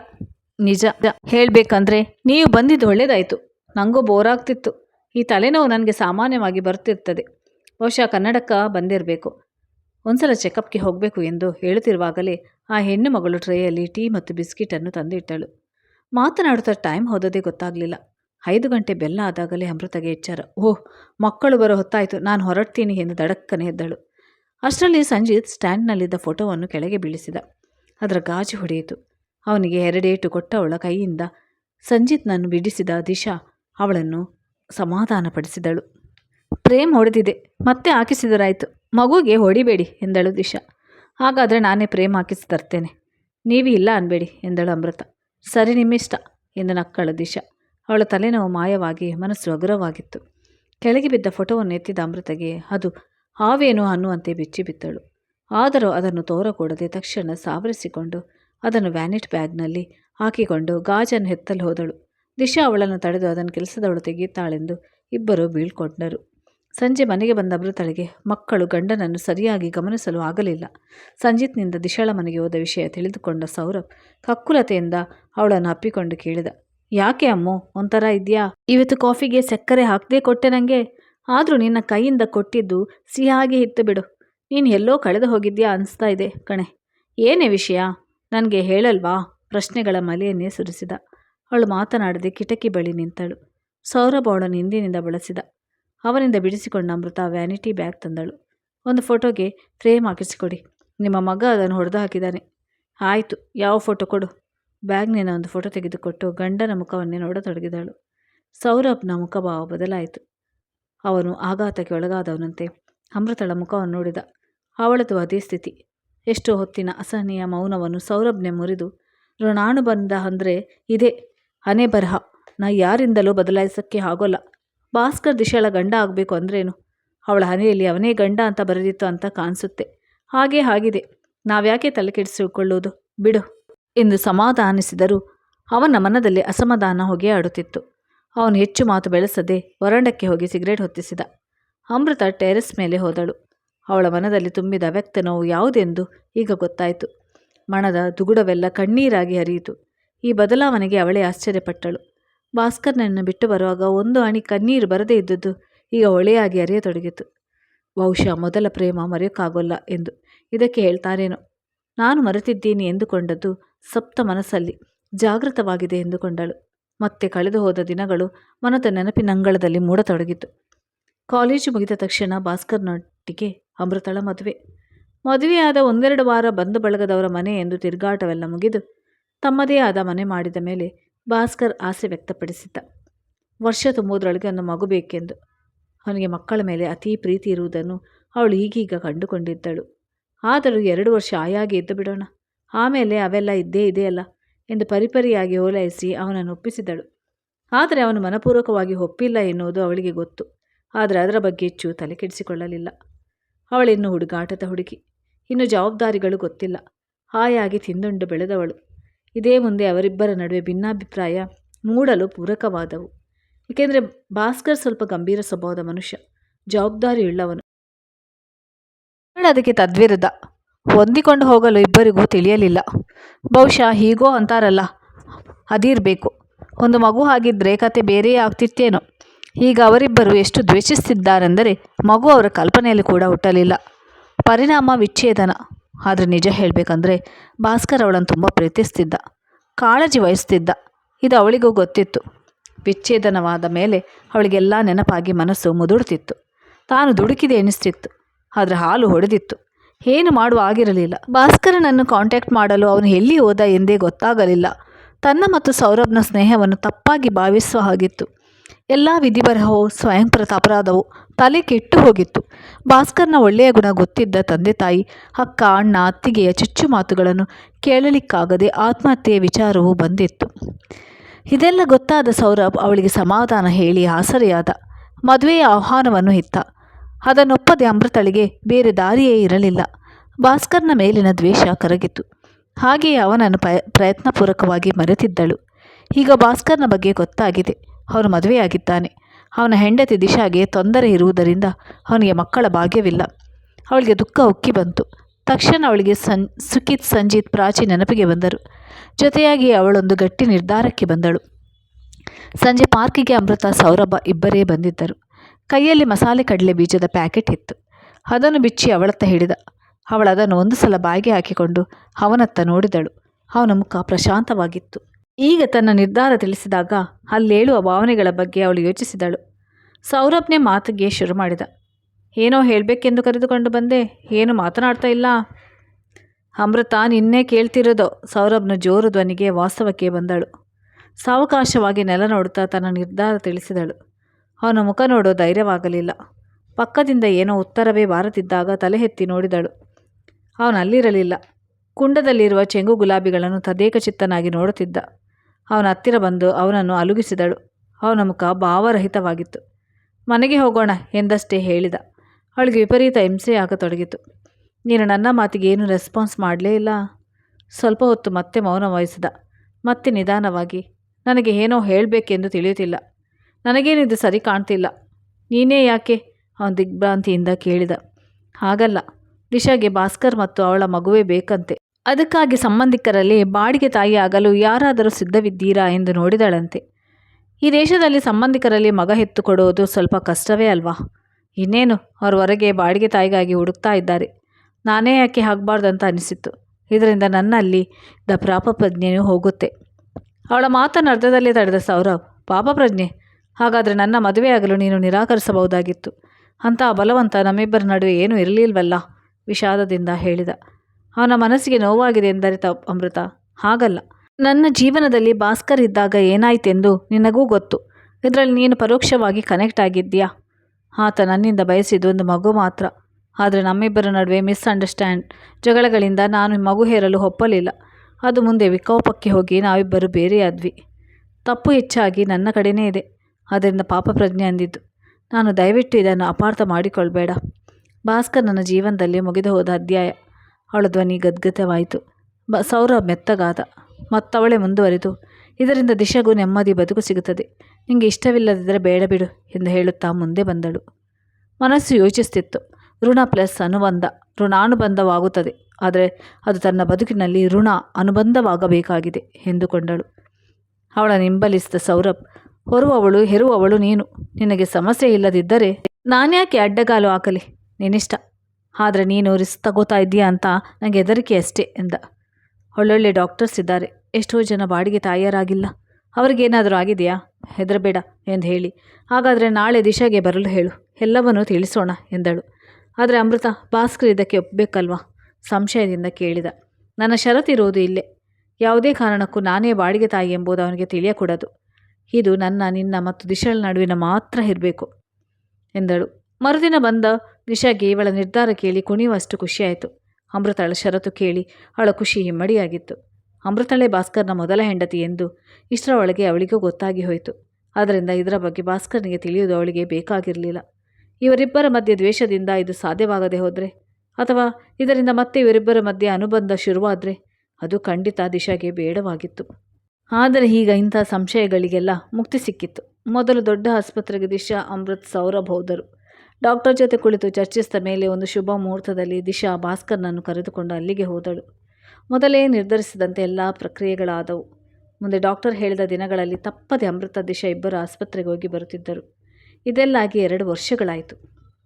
ನಿಜ. ಹೇಳಬೇಕಂದ್ರೆ ನೀವು ಬಂದಿದ್ದು ಒಳ್ಳೆಯದಾಯಿತು ನನಗೂ ಬೋರಾಗ್ತಿತ್ತು. ಈ ತಲೆನೋವು ನನಗೆ ಸಾಮಾನ್ಯವಾಗಿ ಬರ್ತಿರ್ತದೆ. ಬಹುಶಃ ಕನ್ನಡಕ್ಕ ಬಂದಿರಬೇಕು. ಒಂದ್ಸಲ ಚೆಕಪ್ಗೆ ಹೋಗಬೇಕು ಎಂದು ಹೇಳುತ್ತಿರುವಾಗಲೇ ಆ ಹೆಣ್ಣು ಮಗಳು ಟ್ರೇಯಲ್ಲಿ ಟೀ ಮತ್ತು ಬಿಸ್ಕಿಟನ್ನು ತಂದಿಟ್ಟಳು. ಮಾತನಾಡುತ್ತಾ ಟೈಮ್ ಹೋದದೇ ಗೊತ್ತಾಗಲಿಲ್ಲ. ಐದು ಗಂಟೆ ಬೆಲ್ಲ ಆದಾಗಲೇ ಅಮೃತಗೆ ಎಚ್ಚರ. ಓಹ್, ಮಕ್ಕಳು ಬರೋ ಹೊತ್ತಾಯಿತು. ನಾನು ಹೊರಡ್ತೀನಿ ಎಂದು ದಡಕ್ಕನೆ ಎದ್ದಳು. ಅಷ್ಟರಲ್ಲಿ ಸಂಜೀತ್ ಸ್ಟ್ಯಾಂಡ್ನಲ್ಲಿದ್ದ ಫೋಟೋವನ್ನು ಕೆಳಗೆ ಬೀಳಿಸಿದ. ಅದರ ಗಾಜು ಹೊಡೆಯಿತು. ಅವನಿಗೆ ಎರಡೇಟು ಕೊಟ್ಟವಳ ಕೈಯಿಂದ ಸಂಜಿತ್ನನ್ನು ಬಿಡಿಸಿದ ದಿಶಾ ಅವಳನ್ನು ಸಮಾಧಾನಪಡಿಸಿದಳು. ಪ್ರೇಮ್ ಹೊಡೆದಿದೆ. ಮತ್ತೆ ಹಾಕಿಸಿದರಾಯಿತು. ಮಗುಗೆ ಹೊಡಿಬೇಡಿ ಎಂದಳು ದಿಶಾ. ಹಾಗಾದರೆ ನಾನೇ ಪ್ರೇಮ್ ಹಾಕಿಸಿ ತರ್ತೇನೆ. ನೀವೇ ಇಲ್ಲ ಅನ್ಬೇಡಿ ಎಂದಳು ಅಮೃತ. ಸರಿ ನಿಮ್ಮಿಷ್ಟ ಎಂದು ನಕ್ಕಳು ದಿಶಾ. ಅವಳ ತಲೆನೋವು ಮಾಯವಾಗಿ, ಮನಸ್ಸು ಹಗುರವಾಗಿತ್ತು. ಕೆಳಗೆ ಬಿದ್ದ ಫೋಟೋವನ್ನು ಎತ್ತಿದ ಅಮೃತಗೆ ಅದು ಹಾವೇನು ಅನ್ನುವಂತೆ ಬಿಚ್ಚಿ ಬಿದ್ದಳು ಆದರೂ ಅದನ್ನು ತೋರಕೂಡದೆ ತಕ್ಷಣ ಸಾವರಿಸಿಕೊಂಡು ಅದನ್ನು ವ್ಯಾನಿಟ್ ಬ್ಯಾಗ್ನಲ್ಲಿ ಹಾಕಿಕೊಂಡು ಗಾಜನ್ನು ಹೆತ್ತಲು ಹೋದಳು. ದಿಶಾ ಅವಳನ್ನು ತಡೆದು ಅದನ್ನು ಕೆಲಸದವಳು ತೆಗೆಯುತ್ತಾಳೆಂದು ಇಬ್ಬರು ಬೀಳ್ಕೊಂಡರು. ಸಂಜೆ ಮನೆಗೆ ಬಂದ ಅಮೃತಳಿಗೆ ಮಕ್ಕಳು ಗಂಡನನ್ನು ಸರಿಯಾಗಿ ಗಮನಿಸಲು ಆಗಲಿಲ್ಲ. ಸಂಜಿತ್ನಿಂದ ದಿಶಾಳ ಮನೆಗೆ ಹೋದ ವಿಷಯ ತಿಳಿದುಕೊಂಡ ಸೌರಭ್ ಕಕ್ಕುಲತೆಯಿಂದ ಅವಳನ್ನು ಅಪ್ಪಿಕೊಂಡು ಕೇಳಿದ ಯಾಕೆ ಅಮ್ಮು? ಒಂಥರ ಇದೆಯಾ? ಇವತ್ತು ಕಾಫಿಗೆ ಸಕ್ಕರೆ ಹಾಕದೇ ಕೊಟ್ಟೆ ನನಗೆ ಆದರೂ ನಿನ್ನ ಕೈಯಿಂದ ಕೊಟ್ಟಿದ್ದು ಸಿಹಿಯಾಗಿ ಇತ್ತು ಬಿಡು. ನೀನು ಎಲ್ಲೋ ಕಳೆದು ಹೋಗಿದ್ಯಾ ಅನಿಸ್ತಾ ಇದೆ ಕಣೆ. ಏನೇ ವಿಷಯ? ನನಗೆ ಹೇಳಲ್ವಾ? ಪ್ರಶ್ನೆಗಳ ಮಲೆಯನ್ನೇ ಸುರಿಸಿದ. ಅವಳು ಮಾತನಾಡದೆ ಕಿಟಕಿ ಬಳಿ ನಿಂತಳು. ಸೌರಭ ಅವಳನ್ನು ಹಿಂದಿನಿಂದ ಬಳಸಿದ. ಅವನಿಂದ ಬಿಡಿಸಿಕೊಂಡ ಅಮೃತ ವ್ಯಾನಿಟಿ ಬ್ಯಾಗ್ ತಂದಳು. ಒಂದು ಫೋಟೋಗೆ ಫ್ರೇಮ್ ಹಾಕಿಸಿಕೊಡಿ. ನಿಮ್ಮ ಮಗ ಅದನ್ನು ಹೊಡೆದು ಹಾಕಿದ್ದಾನೆ. ಆಯಿತು, ಯಾವ ಫೋಟೋ ಕೊಡು. ಬ್ಯಾಗ್ನಿಂದ ಒಂದು ಫೋಟೋ ತೆಗೆದುಕೊಟ್ಟು ಗಂಡನ ಮುಖವನ್ನೇ ನೋಡತೊಡಗಿದಳು. ಸೌರಭ್ನ ಮುಖಭಾವ ಬದಲಾಯಿತು. ಅವನು ಆಘಾತಕ್ಕೆ ಒಳಗಾದವನಂತೆ ಅಮೃತಳ ಮುಖವನ್ನು ನೋಡಿದ. ಅವಳದು ಅದೇ ಸ್ಥಿತಿ. ಎಷ್ಟು ಹೊತ್ತಿನ ಅಸಹನೀಯ ಮೌನವನ್ನು ಸೌರಭ್ನೆ ಮುರಿದು, ಋಣಾಣು ಋಣಾನುಬಂಧ ಅಂದರೆ ಇದೇ ಅನೇ ಬರಹ, ನಾ ಯಾರಿಂದಲೂ ಬದಲಾಯಿಸೋಕ್ಕೆ ಆಗೋಲ್ಲ. ಭಾಸ್ಕರ್ ದಿಶಾಳ ಗಂಡ ಆಗಬೇಕು ಅಂದ್ರೇನು? ಅವಳ ಹನೆಯಲ್ಲಿ ಅವನೇ ಗಂಡ ಅಂತ ಬರೆದಿತ್ತು ಅಂತ ಕಾಣಿಸುತ್ತೆ ಹಾಗೇ ಆಗಿದೆ. ನಾವ್ಯಾಕೆ ತಲೆ ಕೆಡಿಸಿಕೊಳ್ಳುವುದು ಬಿಡು. ಎಂದು ಸಮಾಧಾನಿಸಿದರೂ. ಅವನ ಮನದಲ್ಲಿ ಅಸಮಾಧಾನ ಹೊಗೆ ಆಡುತ್ತಿತ್ತು ಅವನು ಹೆಚ್ಚು ಮಾತು ಬೆಳೆಸದೆ ವರಂಡಕ್ಕೆ ಹೋಗಿ ಸಿಗರೇಟ್ ಹೊತ್ತಿಸಿದ. ಅಮೃತ ಟೆರೆಸ್ ಮೇಲೆ ಹೋದಳು. ಅವಳ ಮನದಲ್ಲಿ ತುಂಬಿದ ವ್ಯಕ್ತ ನೋವು ಯಾವುದೆಂದು ಈಗ ಗೊತ್ತಾಯಿತು. ಮಣದ ದುಗುಡವೆಲ್ಲ ಕಣ್ಣೀರಾಗಿ ಹರಿಯಿತು. ಈ ಬದಲಾವಣೆಗೆ ಅವಳೇ ಆಶ್ಚರ್ಯಪಟ್ಟಳು. ಭಾಸ್ಕರ್ನನ್ನು ಬಿಟ್ಟು ಬರುವಾಗ ಒಂದು ಅಣಿ ಕಣ್ಣೀರು ಬರದೇ ಇದ್ದದ್ದು ಈಗ ಹೊಳೆಯಾಗಿ ಅರಿಯತೊಡಗಿತು ಬಹುಶಃ ಮೊದಲ ಪ್ರೇಮ ಮರೆಯೋಕ್ಕಾಗೋಲ್ಲ ಎಂದು ಇದಕ್ಕೆ ಹೇಳ್ತಾರೇನೋ. ನಾನು ಮರೆತಿದ್ದೀನಿ ಎಂದುಕೊಂಡದ್ದು ಸಪ್ತ ಮನಸ್ಸಲ್ಲಿ ಜಾಗೃತವಾಗಿದೆ ಎಂದುಕೊಂಡಳು. ಮತ್ತೆ ಕಳೆದು ಹೋದ ದಿನಗಳು ಮನದ ನೆನಪಿನಂಗಳದಲ್ಲಿ ಮೂಡತೊಡಗಿತು. ಕಾಲೇಜು ಮುಗಿದ ತಕ್ಷಣ ಭಾಸ್ಕರ್ನೊಟ್ಟಿಗೆ ಅಮೃತಳ ಮದುವೆ. ಮದುವೆಯಾದ ಒಂದೆರಡು ವಾರ ಬಂಧು ಬಳಗದವರ ಮನೆ ಎಂದು ತಿರುಗಾಟವೆಲ್ಲ ಮುಗಿದು ತಮ್ಮದೇ ಆದ ಮನೆ ಮಾಡಿದ ಮೇಲೆ ಭಾಸ್ಕರ್ ಆಸೆ ವ್ಯಕ್ತಪಡಿಸಿದ್ದ. ವರ್ಷ ತುಂಬುವುದರೊಳಗೆ ಒಂದು ಮಗು ಬೇಕೆಂದು. ಅವನಿಗೆ ಮಕ್ಕಳ ಮೇಲೆ ಅತೀ ಪ್ರೀತಿ ಇರುವುದನ್ನು ಅವಳು ಈಗೀಗ ಕಂಡುಕೊಂಡಿದ್ದಳು. ಆದರೂ ಎರಡು ವರ್ಷ ಆಯಾಗಿ ಇದ್ದು ಬಿಡೋಣ. ಆಮೇಲೆ ಅವೆಲ್ಲ ಇದ್ದೇ ಇದೆಯಲ್ಲ ಎಂದು ಪರಿಪರಿಯಾಗಿ ಓಲೈಸಿ ಅವನನ್ನು ಒಪ್ಪಿಸಿದಳು. ಆದರೆ ಅವನು ಮನಪೂರ್ವಕವಾಗಿ ಒಪ್ಪಿಲ್ಲ ಎನ್ನುವುದು ಅವಳಿಗೆ ಗೊತ್ತು. ಆದರೆ ಅದರ ಬಗ್ಗೆ ಹೆಚ್ಚು ತಲೆ ಕೆಡಿಸಿಕೊಳ್ಳಲಿಲ್ಲ. ಅವಳಿನ್ನು ಹುಡುಗಾಟದ ಹುಡುಗಿ. ಇನ್ನು ಜವಾಬ್ದಾರಿಗಳು ಗೊತ್ತಿಲ್ಲ. ಹಾಯಾಗಿ ತಿಂದುಂಡು ಬೆಳೆದವಳು. ಇದೇ ಮುಂದೆ ಅವರಿಬ್ಬರ ನಡುವೆ ಭಿನ್ನಾಭಿಪ್ರಾಯ ಮೂಡಲು ಪೂರಕವಾದವು. ಏಕೆಂದರೆ ಭಾಸ್ಕರ್ ಸ್ವಲ್ಪ ಗಂಭೀರ ಸ್ವಭಾವದ ಮನುಷ್ಯ. ಜವಾಬ್ದಾರಿಯುಳ್ಳವನು. ಅದಕ್ಕೆ ತದ್ವಿರುದ್ಧ. ಹೊಂದಿಕೊಂಡು ಹೋಗಲು ಇಬ್ಬರಿಗೂ ತಿಳಿಯಲಿಲ್ಲ. ಬಹುಶಃ ಹೀಗೋ ಅಂತಾರಲ್ಲ, ಅದಿರಬೇಕು. ಒಂದು ಮಗು ಆಗಿದ್ದರೆ ಕತೆ ಬೇರೆಯೇ ಆಗ್ತಿತ್ತೇನೋ. ಈಗ ಅವರಿಬ್ಬರು ಎಷ್ಟು ದ್ವೇಷಿಸ್ತಿದ್ದಾರೆಂದರೆ ಮಗು ಅವರ ಕಲ್ಪನೆಯಲ್ಲಿ ಕೂಡ ಹುಟ್ಟಲಿಲ್ಲ. ಪರಿಣಾಮ ವಿಚ್ಛೇದನ. ಆದರೆ ನಿಜ ಹೇಳಬೇಕಂದ್ರೆ ಭಾಸ್ಕರ್ ಅವಳನ್ನು ತುಂಬ ಪ್ರೀತಿಸ್ತಿದ್ದ. ಕಾಳಜಿ ವಹಿಸ್ತಿದ್ದ. ಇದು ಅವಳಿಗೂ ಗೊತ್ತಿತ್ತು. ವಿಚ್ಛೇದನವಾದ ಮೇಲೆ ಅವಳಿಗೆಲ್ಲ ನೆನಪಾಗಿ ಮನಸ್ಸು ಮುದುಡ್ತಿತ್ತು. ತಾನು ದುಡುಕಿದೆ ಎನಿಸ್ತಿತ್ತು. ಆದರೆ ಹಾಲು ಹೊಡೆದಿತ್ತು. ಏನು ಮಾಡುವ ಆಗಿರಲಿಲ್ಲ. ಭಾಸ್ಕರನನ್ನು ಕಾಂಟ್ಯಾಕ್ಟ್ ಮಾಡಲು ಅವನು ಎಲ್ಲಿ ಹೋದ ಎಂದೇ ಗೊತ್ತಾಗಲಿಲ್ಲ. ತನ್ನ ಮತ್ತು ಸೌರಭ್ನ ಸ್ನೇಹವನ್ನು ತಪ್ಪಾಗಿ ಭಾವಿಸುವ ಹಾಗಿತ್ತು. ಎಲ್ಲ ವಿಧಿಬರಹವು ಸ್ವಯಂ ಅಪರಾಧವು ತಲೆ ಕೆಟ್ಟು ಹೋಗಿತ್ತು. ಭಾಸ್ಕರ್ನ ಒಳ್ಳೆಯ ಗುಣ ಗೊತ್ತಿದ್ದ ತಂದೆ ತಾಯಿ, ಅಕ್ಕ, ಅಣ್ಣ, ಅತ್ತಿಗೆಯ ಚುಚ್ಚು ಮಾತುಗಳನ್ನು ಕೇಳಲಿಕ್ಕಾಗದೆ ಆತ್ಮಹತ್ಯೆಯ ವಿಚಾರವೂ ಬಂದಿತ್ತು. ಇದೆಲ್ಲ ಗೊತ್ತಾದ ಸೌರಭ್ ಅವಳಿಗೆ ಸಮಾಧಾನ ಹೇಳಿ ಆಸರೆಯಾದ ಮದುವೆಯ ಆಹ್ವಾನವನ್ನು ಇತ್ತ. ಅದನ್ನೊಪ್ಪದೆ ಅಮೃತಳಿಗೆ ಬೇರೆ ದಾರಿಯೇ ಇರಲಿಲ್ಲ. ಭಾಸ್ಕರ್ನ ಮೇಲಿನ ದ್ವೇಷ ಕರಗಿತು. ಹಾಗೆಯೇ ಅವನನ್ನು ಪ್ರಯ ಪ್ರಯತ್ನಪೂರ್ವಕವಾಗಿ ಮರೆತಿದ್ದಳು. ಈಗ ಭಾಸ್ಕರ್ನ ಬಗ್ಗೆ ಗೊತ್ತಾಗಿದೆ. ಅವನು ಮದುವೆಯಾಗಿದ್ದಾನೆ. ಅವನ ಹೆಂಡತಿ ದಿಶಾಗೆ ತೊಂದರೆ ಇರುವುದರಿಂದ ಅವನಿಗೆ ಮಕ್ಕಳ ಭಾಗ್ಯವಿಲ್ಲ. ಅವಳಿಗೆ ದುಃಖ ಉಕ್ಕಿ ಬಂತು. ತಕ್ಷಣ ಅವಳಿಗೆ ಸಂ ಸುಖಿತ್ ಸಂಜೀತ್ ಪ್ರಾಚಿ ನೆನಪಿಗೆ ಬಂದರು. ಜೊತೆಯಾಗಿ ಅವಳೊಂದು ಗಟ್ಟಿ ನಿರ್ಧಾರಕ್ಕೆ ಬಂದಳು. ಸಂಜೆ ಪಾರ್ಕಿಗೆ ಅಮೃತ, ಸೌರಭ ಇಬ್ಬರೇ ಬಂದಿದ್ದರು. ಕೈಯಲ್ಲಿ ಮಸಾಲೆ ಕಡಲೆ ಬೀಜದ ಪ್ಯಾಕೆಟ್ ಇತ್ತು. ಅದನ್ನು ಬಿಚ್ಚಿ ಅವಳತ್ತ ಹಿಡಿದ. ಅವಳು ಅದನ್ನು ಒಂದು ಸಲ ಬಾಯಿಗೆ ಹಾಕಿಕೊಂಡು ಅವನತ್ತ ನೋಡಿದಳು. ಅವನ ಮುಖ ಪ್ರಶಾಂತವಾಗಿತ್ತು. ಈಗ ತನ್ನ ನಿರ್ಧಾರ ತಿಳಿಸಿದಾಗ ಅಲ್ಲೇಳುವ ಭಾವನೆಗಳ ಬಗ್ಗೆ ಅವಳು ಯೋಚಿಸಿದಳು. ಸೌರಭ್ನೇ ಮಾತಿಗೆ ಶುರು ಮಾಡಿದ. ಏನೋ ಹೇಳಬೇಕೆಂದು ಕರೆದುಕೊಂಡು ಬಂದೆ. ಏನು ಮಾತನಾಡ್ತಾ ಇಲ್ಲ. ಅಮೃತ, ನಿನ್ನೆ ಕೇಳ್ತಿರೋದೋ. ಸೌರಭ್ನ ಜೋರು ಧ್ವನಿಗೆ ವಾಸ್ತವಕ್ಕೆ ಬಂದಳು. ಸಾವಕಾಶವಾಗಿ ನೆಲ ನೋಡುತ್ತಾ ತನ್ನ ನಿರ್ಧಾರ ತಿಳಿಸಿದಳು. ಅವನ ಮುಖ ನೋಡೋ ಧೈರ್ಯವಾಗಲಿಲ್ಲ. ಪಕ್ಕದಿಂದ ಏನೋ ಉತ್ತರವೇ ಬಾರತಿದ್ದಾಗ ತಲೆ ಎತ್ತಿ ನೋಡಿದಳು. ಅವನು ಅಲ್ಲಿರಲಿಲ್ಲ. ಕುಂಡದಲ್ಲಿರುವ ಚೆಂಗು ಗುಲಾಬಿಗಳನ್ನು ತದೇಕ ಚಿತ್ತನಾಗಿ ನೋಡುತ್ತಿದ್ದ. ಅವನ ಹತ್ತಿರ ಬಂದು ಅವನನ್ನು ಅಲುಗಿಸಿದಳು. ಅವನ ಮುಖ ಭಾವರಹಿತವಾಗಿತ್ತು. ಮನೆಗೆ ಹೋಗೋಣ ಎಂದಷ್ಟೇ ಹೇಳಿದ. ಅವಳಿಗೆ ವಿಪರೀತ ಹಿಂಸೆಯಾಗತೊಡಗಿತು. ನೀನು ನನ್ನ ಮಾತಿಗೆ ಏನು ರೆಸ್ಪಾನ್ಸ್ ಮಾಡಲೇ ಇಲ್ಲ? ಸ್ವಲ್ಪ ಹೊತ್ತು ಮತ್ತೆ ಮೌನ ವಹಿಸಿದ. ಮತ್ತೆ ನಿಧಾನವಾಗಿ. ನನಗೆ ಏನೋ ಹೇಳಬೇಕೆಂದು ತಿಳಿಯುತ್ತಿಲ್ಲ. ನನಗೇನಿದು ಸರಿ ಕಾಣ್ತಿಲ್ಲ. ನೀನೇ ಯಾಕೆ? ಅವನು ದಿಗ್ಭ್ರಾಂತಿಯಿಂದ ಕೇಳಿದ. ಹಾಗಲ್ಲ. ದಿಶಾಗೆ ಭಾಸ್ಕರ್ ಮತ್ತು ಅವಳ ಮಗುವೇ ಬೇಕಂತೆ. ಅದಕ್ಕಾಗಿ ಸಂಬಂಧಿಕರಲ್ಲಿ ಬಾಡಿಗೆ ತಾಯಿ ಆಗಲು ಯಾರಾದರೂ ಸಿದ್ಧವಿದ್ದೀರಾ ಎಂದು ನೋಡಿದಳಂತೆ. ಈ ದೇಶದಲ್ಲಿ ಸಂಬಂಧಿಕರಲ್ಲಿ ಮಗ ಹೆತ್ತು ಕೊಡುವುದು ಸ್ವಲ್ಪ ಕಷ್ಟವೇ ಅಲ್ವಾ? ಇನ್ನೇನು? ಹೊರಗೆ ಬಾಡಿಗೆ ತಾಯಿಗಾಗಿ ಹುಡುಕ್ತಾ ಇದ್ದಾರೆ. ನಾನೇ ಯಾಕೆ ಆಗಬಾರ್ದಂತ ಅನಿಸಿತ್ತು. ಇದರಿಂದ ನನ್ನಲ್ಲಿ ದ ಪ್ರಾಪ ಪ್ರಜ್ಞೆಯೂ ಹೋಗುತ್ತೆ. ಅವಳ ಮಾತನ್ನು ಅರ್ಧದಲ್ಲೇ ತಡೆದ ಸೌರವ್, ಪಾಪ ಪ್ರಜ್ಞೆ ಹಾಗಾದರೆ ನನ್ನ ಮದುವೆಯಾಗಲು ನೀನು ನಿರಾಕರಿಸಬಹುದಾಗಿತ್ತು. ಅಂತಹ ಬಲವಂತ ನಮ್ಮಿಬ್ಬರ ನಡುವೆ ಏನೂ ಇರಲಿಲ್ವಲ್ಲ? ವಿಷಾದದಿಂದ ಹೇಳಿದ. ಅವನ ಮನಸ್ಸಿಗೆ ನೋವಾಗಿದೆ ಎಂದರೆ ತ ಅಮೃತ. ಹಾಗಲ್ಲ. ನನ್ನ ಜೀವನದಲ್ಲಿ ಭಾಸ್ಕರ್ ಇದ್ದಾಗ ಏನಾಯ್ತೆಂದು ನಿನಗೂ ಗೊತ್ತು. ಇದರಲ್ಲಿ ನೀನು ಪರೋಕ್ಷವಾಗಿ ಕನೆಕ್ಟ್ ಆಗಿದ್ದೀಯಾ? ಆತ ನನ್ನಿಂದ ಬಯಸಿದ್ದು ಒಂದು ಮಗು ಮಾತ್ರ. ಆದರೆ ನಮ್ಮಿಬ್ಬರ ನಡುವೆ ಮಿಸ್ಅಂಡರ್ಸ್ಟ್ಯಾಂಡ್ ಜಗಳಗಳಿಂದ ನಾನು ಮಗು ಹೇರಲು ಒಪ್ಪಲಿಲ್ಲ. ಅದು ಮುಂದೆ ವಿಕೋಪಕ್ಕೆ ಹೋಗಿ ನಾವಿಬ್ಬರು ಬೇರೆಯಾದ್ವಿ. ತಪ್ಪು ಹೆಚ್ಚಾಗಿ ನನ್ನ ಕಡೆಯೇ ಇದೆ. ಅದರಿಂದ ಪಾಪ ಪ್ರಜ್ಞೆ ಅಂದಿದ್ದು ನಾನು ದಯವಿಟ್ಟು ಇದನ್ನು ಅಪಾರ್ಥ ಮಾಡಿಕೊಳ್ಬೇಡ. ಭಾಸ್ಕರ್ ನನ್ನ ಜೀವನದಲ್ಲಿ ಮುಗಿದು ಹೋದ ಅಧ್ಯಾಯ. ಅವಳ ಧ್ವನಿ ಗದ್ಗದವಾಯಿತು ಬ ಸೌರಭ್ ಮೆತ್ತಗಾದ. ಮತ್ತವಳೆ ಮುಂದುವರಿದು. ಇದರಿಂದ ದಿಶೆಗೂ ನೆಮ್ಮದಿ ಬದುಕು ಸಿಗುತ್ತದೆ. ನಿಮಗೆ ಇಷ್ಟವಿಲ್ಲದಿದ್ದರೆ ಬೇಡ ಬಿಡು ಎಂದು ಹೇಳುತ್ತಾ ಮುಂದೆ ಬಂದಳು. ಮನಸ್ಸು ಯೋಚಿಸ್ತಿತ್ತು. ಋಣ ಪ್ಲಸ್ ಅನುಬಂಧ. ಋಣಾನುಬಂಧವಾಗುತ್ತದೆ. ಆದರೆ ಅದು ತನ್ನ ಬದುಕಿನಲ್ಲಿ ಋಣ ಅನುಬಂಧವಾಗಬೇಕಾಗಿದೆ ಎಂದುಕೊಂಡಳು. ಅವಳ ನಿಂಬಲಿಸಿದ ಸೌರಭ್ ಹೊರುವವಳು, ಹೆರುವವಳು ನೀನು. ನಿನಗೆ ಸಮಸ್ಯೆ ಇಲ್ಲದಿದ್ದರೆ ನಾನ್ಯಾಕೆ ಅಡ್ಡಗಾಲು ಹಾಕಲಿ? ನಿನ್ನಿಷ್ಟ. ಆದರೆ ನೀನು ರಿಸ್ಕ್ ತಗೋತಾ ಇದ್ದೀಯಾ ಅಂತ ನನಗೆ ಹೆದರಿಕೆ ಅಷ್ಟೇ ಎಂದ. ಒಳ್ಳೊಳ್ಳೆ ಡಾಕ್ಟರ್ಸ್ ಇದ್ದಾರೆ. ಎಷ್ಟೋ ಜನ ಬಾಡಿಗೆ ತಾಯಿಯರಾಗಿಲ್ಲ. ಅವರಿಗೇನಾದರೂ ಆಗಿದೆಯಾ? ಹೆದರಬೇಡ ಎಂದು ಹೇಳಿ. ಹಾಗಾದರೆ ನಾಳೆ ದಿಶಾಗೆ ಬರಲು ಹೇಳು. ಎಲ್ಲವನ್ನೂ ತಿಳಿಸೋಣ ಎಂದಳು. ಆದರೆ ಅಮೃತ, ಭಾಸ್ಕರ್ ಇದಕ್ಕೆ ಒಪ್ಪಬೇಕಲ್ವಾ ಸಂಶಯದಿಂದ ಕೇಳಿದ. ನನ್ನ ಷರತ್ತಿರುವುದು ಇಲ್ಲೇ. ಯಾವುದೇ ಕಾರಣಕ್ಕೂ ನಾನೇ ಬಾಡಿಗೆ ತಾಯಿ ಎಂಬುದು ಅವನಿಗೆ ತಿಳಿಯಕೂಡದು. ಇದು ನನ್ನ, ನಿನ್ನ ಮತ್ತು ದಿಶಳ ನಡುವಿನ ಮಾತ್ರ ಇರಬೇಕು ಎಂದಳು. ಮರುದಿನ ಬಂದ ದಿಶಾಗೆ ಇವಳ ನಿರ್ಧಾರ ಕೇಳಿ ಕುಣಿಯುವಷ್ಟು ಖುಷಿಯಾಯಿತು. ಅಮೃತಳ ಷರತ್ತು ಕೇಳಿ ಅವಳ ಖುಷಿ ಹಿಮ್ಮಡಿಯಾಗಿತ್ತು. ಅಮೃತಳೆ ಭಾಸ್ಕರ್ನ ಮೊದಲ ಹೆಂಡತಿ ಎಂದು ಇಷ್ಟರ ಒಳಗೆ ಅವಳಿಗೂ ಗೊತ್ತಾಗಿ ಹೋಯಿತು. ಆದ್ದರಿಂದ ಇದರ ಬಗ್ಗೆ ಭಾಸ್ಕರ್ನಿಗೆ ತಿಳಿಯುವುದು ಅವಳಿಗೆ ಬೇಕಾಗಿರಲಿಲ್ಲ. ಇವರಿಬ್ಬರ ಮಧ್ಯೆ ದ್ವೇಷದಿಂದ ಇದು ಸಾಧ್ಯವಾಗದೆ ಹೋದರೆ ಅಥವಾ ಇದರಿಂದ ಮತ್ತೆ ಇವರಿಬ್ಬರ ಮಧ್ಯೆ ಅನುಬಂಧ ಶುರುವಾದರೆ ಅದು ಖಂಡಿತ ದಿಶಾಗೆ ಬೇಡವಾಗಿತ್ತು. ಆದರೆ ಈಗ ಇಂಥ ಸಂಶಯಗಳಿಗೆಲ್ಲ ಮುಕ್ತಿ ಸಿಕ್ಕಿತ್ತು. ಮೊದಲು ದೊಡ್ಡ ಆಸ್ಪತ್ರೆಗೆ ದಿಶಾ, ಅಮೃತ್, ಸೌರಭ್ ಹೋದರು. ಡಾಕ್ಟರ್ ಜೊತೆ ಕುಳಿತು ಚರ್ಚಿಸಿದ ಮೇಲೆ ಒಂದು ಶುಭ ಮುಹೂರ್ತದಲ್ಲಿ ದಿಶಾ ಭಾಸ್ಕರ್ನನ್ನು ಕರೆದುಕೊಂಡು ಅಲ್ಲಿಗೆ ಹೋದಳು. ಮೊದಲೇ ನಿರ್ಧರಿಸಿದಂತೆ ಎಲ್ಲ ಪ್ರಕ್ರಿಯೆಗಳಾದವು. ಮುಂದೆ ಡಾಕ್ಟರ್ ಹೇಳಿದ ದಿನಗಳಲ್ಲಿ ತಪ್ಪದೆ ಅಮೃತ, ದಿಶಾ ಇಬ್ಬರು ಆಸ್ಪತ್ರೆಗೆ ಹೋಗಿ ಬರುತ್ತಿದ್ದರು. ಇದೆಲ್ಲಾಗಿ ಎರಡು ವರ್ಷಗಳಾಯಿತು.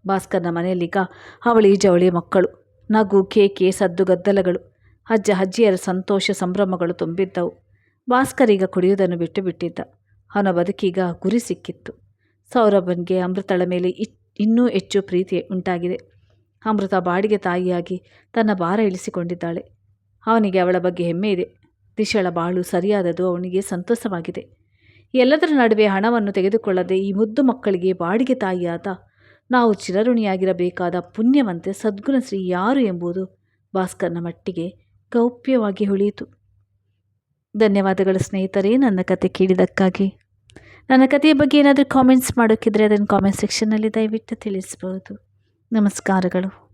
ಭಾಸ್ಕರ್ನ ಮನೆಯಲ್ಲೀಗ ಅವಳಿ, ಜವಳಿ ಮಕ್ಕಳು, ನಗು, ಕೇಕೆ, ಸದ್ದು, ಗದ್ದಲಗಳು, ಅಜ್ಜ, ಅಜ್ಜಿಯರ ಸಂತೋಷ, ಸಂಭ್ರಮಗಳು ತುಂಬಿದ್ದವು. ಭಾಸ್ಕರ್ ಈಗ ಕುಡಿಯುವುದನ್ನು ಬಿಟ್ಟು ಬಿಟ್ಟಿದ್ದ. ಅವನ ಬದುಕೀಗ ಗುರಿ ಸಿಕ್ಕಿತ್ತು. ಸೌರಭನ್ಗೆ ಅಮೃತಳ ಮೇಲೆ ಇನ್ನೂ ಹೆಚ್ಚು ಪ್ರೀತಿ ಉಂಟಾಗಿದೆ. ಅಮೃತ ಬಾಡಿಗೆ ತಾಯಿಯಾಗಿ ತನ್ನ ಭಾರ ಇಳಿಸಿಕೊಂಡಿದ್ದಾಳೆ. ಅವನಿಗೆ ಅವಳ ಬಗ್ಗೆ ಹೆಮ್ಮೆ ಇದೆ. ದಿಶಳ ಬಾಳು ಸರಿಯಾದದು ಅವನಿಗೆ ಸಂತೋಷವಾಗಿದೆ. ಎಲ್ಲದರ ನಡುವೆ ಹಣವನ್ನು ತೆಗೆದುಕೊಳ್ಳದೆ ಈ ಮುದ್ದು ಮಕ್ಕಳಿಗೆ ಬಾಡಿಗೆ ತಾಯಿಯಾದ ನಾವು ಚಿರಋಣಿಯಾಗಿರಬೇಕಾದ ಪುಣ್ಯವಂತೆ ಸದ್ಗುಣ ಶ್ರೀ ಯಾರು ಎಂಬುದು ಭಾಸ್ಕರ್ನ ಮಟ್ಟಿಗೆ ಗೌಪ್ಯವಾಗಿ ಉಳಿಯಿತು ಧನ್ಯವಾದಗಳು ಸ್ನೇಹಿತರೇ, ನನ್ನ ಕತೆ ಕೇಳಿದ್ದಕ್ಕಾಗಿ. ನನ್ನ ಕಥೆಯ ಬಗ್ಗೆ ಏನಾದರೂ ಕಾಮೆಂಟ್ಸ್ ಮಾಡೋಕ್ಕಿದ್ರೆ ಅದನ್ನು ಕಾಮೆಂಟ್ ಸೆಕ್ಷನ್ನಲ್ಲಿ ದಯವಿಟ್ಟು ತಿಳಿಸ್ಬೋದು. ನಮಸ್ಕಾರಗಳು.